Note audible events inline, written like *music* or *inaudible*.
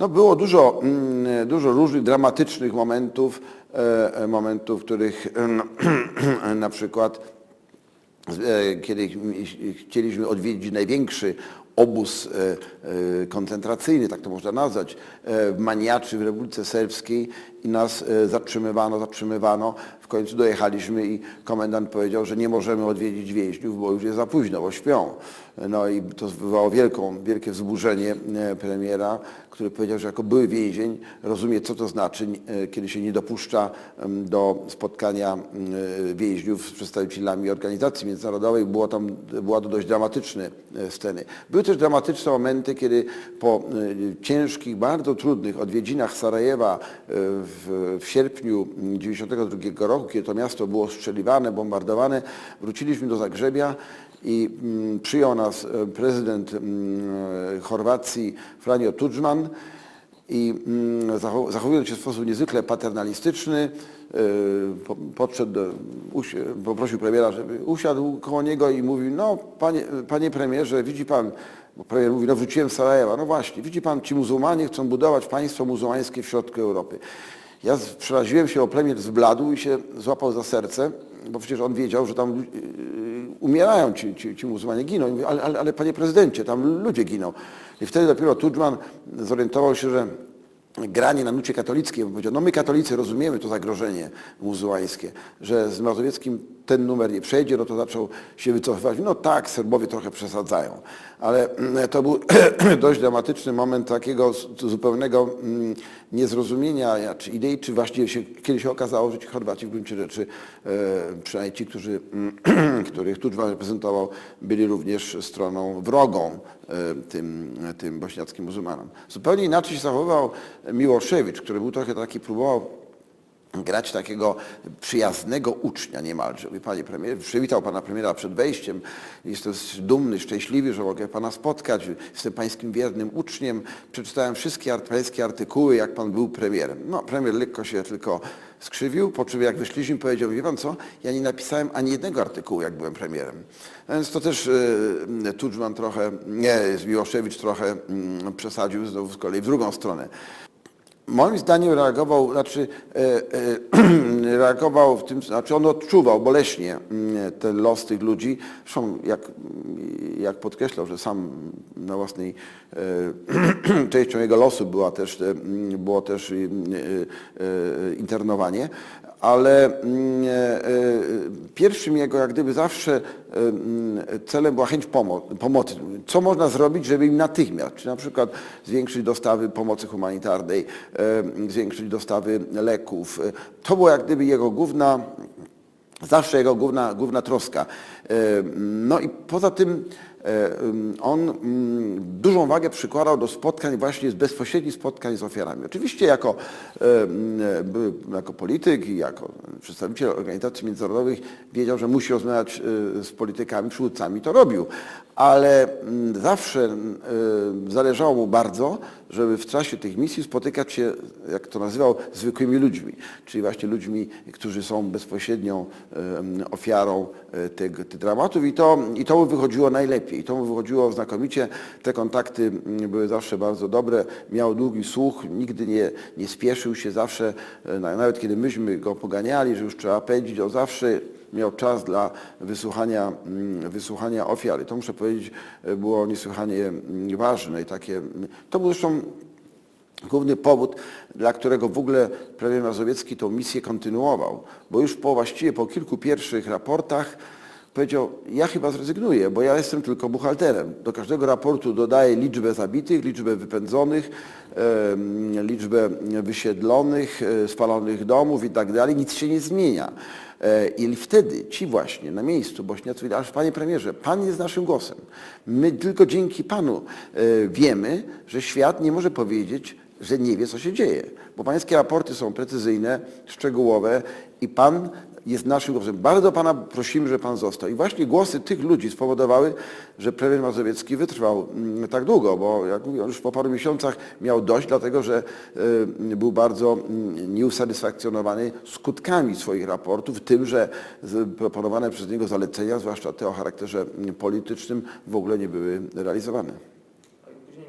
No było dużo, mm, dużo różnych dramatycznych momentów, e, e, momentów, w których e, *clears throat* na przykład e, kiedy ch- chcieliśmy odwiedzić największy obóz e, e, koncentracyjny, tak to można nazwać, e, Maniaczy w Republice Serbskiej i nas zatrzymywano, zatrzymywano. W końcu dojechaliśmy i komendant powiedział, że nie możemy odwiedzić więźniów, bo już jest za późno, bo śpią. No i to wywołało wielką, wielkie wzburzenie premiera, który powiedział, że jako były więzień rozumie, co to znaczy, kiedy się nie dopuszcza do spotkania więźniów z przedstawicielami organizacji międzynarodowej. Było tam, była to dość dramatyczne sceny. Były też dramatyczne momenty, kiedy po e, ciężkich, bardzo trudnych odwiedzinach Sarajewa e, w, w sierpniu 1992 roku, kiedy to miasto było strzeliwane, bombardowane, wróciliśmy do Zagrzebia i mm, przyjął nas e, prezydent mm, Chorwacji Franjo Tudjman i mm, zachow- zachowując się w sposób niezwykle paternalistyczny, e, po- podszedł, do, poprosił premiera, żeby usiadł koło niego i mówił, no panie, panie premierze, widzi pan, bo premier mówi, no wróciłem z Sarajewa, no właśnie, widzi pan, ci muzułmanie chcą budować państwo muzułmańskie w środku Europy. Ja przeraziłem się, o premier zbladł i się złapał za serce, bo przecież on wiedział, że tam yy, umierają ci, ci, ci muzułmanie, giną. I mówi, ale, ale, ale panie prezydencie, tam ludzie giną. I wtedy dopiero Tudjman zorientował się, że granie na nucie katolickiej, bo powiedział, no my katolicy rozumiemy to zagrożenie muzułańskie, że z Mazowieckim ten numer nie przejdzie, no to zaczął się wycofywać. No tak, Serbowie trochę przesadzają, ale to był *clears throat* dość dramatyczny moment takiego zupełnego mm, niezrozumienia czy idei, czy właściwie się, kiedy się okazało, że ci Chorwaci w gruncie rzeczy, e, przynajmniej ci, którzy, mm, *clears throat* których Tudjman reprezentował, byli również stroną wrogą tym, tym bośniackim muzułmanom. Zupełnie inaczej się zachowywał Miłoszewicz, który był trochę taki, próbował grać takiego przyjaznego ucznia niemalże. Panie premierze, przywitał pana premiera przed wejściem. Jestem dumny, szczęśliwy, że mogę pana spotkać. Jestem pańskim wiernym uczniem. Przeczytałem wszystkie pańskie artykuły, jak pan był premierem. No, premier lekko się tylko skrzywił, po czym jak wyszliśmy, powiedział, wie pan co, ja nie napisałem ani jednego artykułu, jak byłem premierem. Więc to też e, Tudjman trochę, nie, Miłoszewicz trochę mm, przesadził znowu z kolei w drugą stronę. Moim zdaniem reagował, znaczy e, e, *clears throat* reagował w tym, znaczy on odczuwał boleśnie mm, ten los tych ludzi. Zresztą jak, jak podkreślał, że sam na własnej e, *clears throat* częścią jego losu była też, było też internowanie, ale mm, pierwszym jego jak gdyby zawsze celem była chęć pomo- pomocy. Co można zrobić, żeby im natychmiast, czy na przykład zwiększyć dostawy pomocy humanitarnej, zwiększyć dostawy leków. E, To była jak gdyby jego główna, zawsze jego główna, główna troska. E, No i poza tym e, on mm, dużą wagę przykładał do spotkań właśnie z bezpośrednich spotkań z ofiarami. Oczywiście jako, e, mm, by- jako polityk i jako przedstawiciel organizacji międzynarodowych wiedział, że musi rozmawiać e, z politykami, przywódcami, to robił. Ale mm, zawsze e, zależało mu bardzo, żeby w czasie tych misji spotykać się, jak to nazywał, zwykłymi ludźmi, czyli właśnie ludźmi, którzy są bezpośrednią ofiarą e, tych, tych dramatów i to, i to wychodziło najlepiej, to mu wychodziło znakomicie, te kontakty mm, były zawsze bardzo dobre, miał długi słuch, nigdy nie, nie spieszył się, zawsze, e, na- nawet kiedy myśmy go poganiali, że już trzeba pędzić, on zawsze miał czas dla wysłuchania, mm, wysłuchania ofiar. I to muszę powiedzieć, e, było niesłychanie mm, ważne i takie, to był zresztą główny powód, dla którego w ogóle premier Mazowiecki tą misję kontynuował, bo już po właściwie po kilku pierwszych raportach powiedział, ja chyba zrezygnuję, bo ja jestem tylko buchalterem. Do każdego raportu dodaję liczbę zabitych, liczbę wypędzonych, liczbę wysiedlonych, e, spalonych domów i tak dalej. Nic się nie zmienia. E, I wtedy ci właśnie na miejscu Bośniacy mówili, aż panie premierze, pan jest naszym głosem. My tylko dzięki panu e, wiemy, że świat nie może powiedzieć, że nie wie, co się dzieje. Bo pańskie raporty są precyzyjne, szczegółowe i pan jest naszym głosem. Bardzo pana prosimy, że pan został. I właśnie głosy tych ludzi spowodowały, że premier Mazowiecki wytrwał mm, tak długo, bo jak mówię, on już po paru miesiącach miał dość, dlatego że y, był bardzo mm, nieusatysfakcjonowany skutkami swoich raportów, tym, że proponowane przez niego zalecenia, zwłaszcza te o charakterze mm, politycznym, w ogóle nie były realizowane.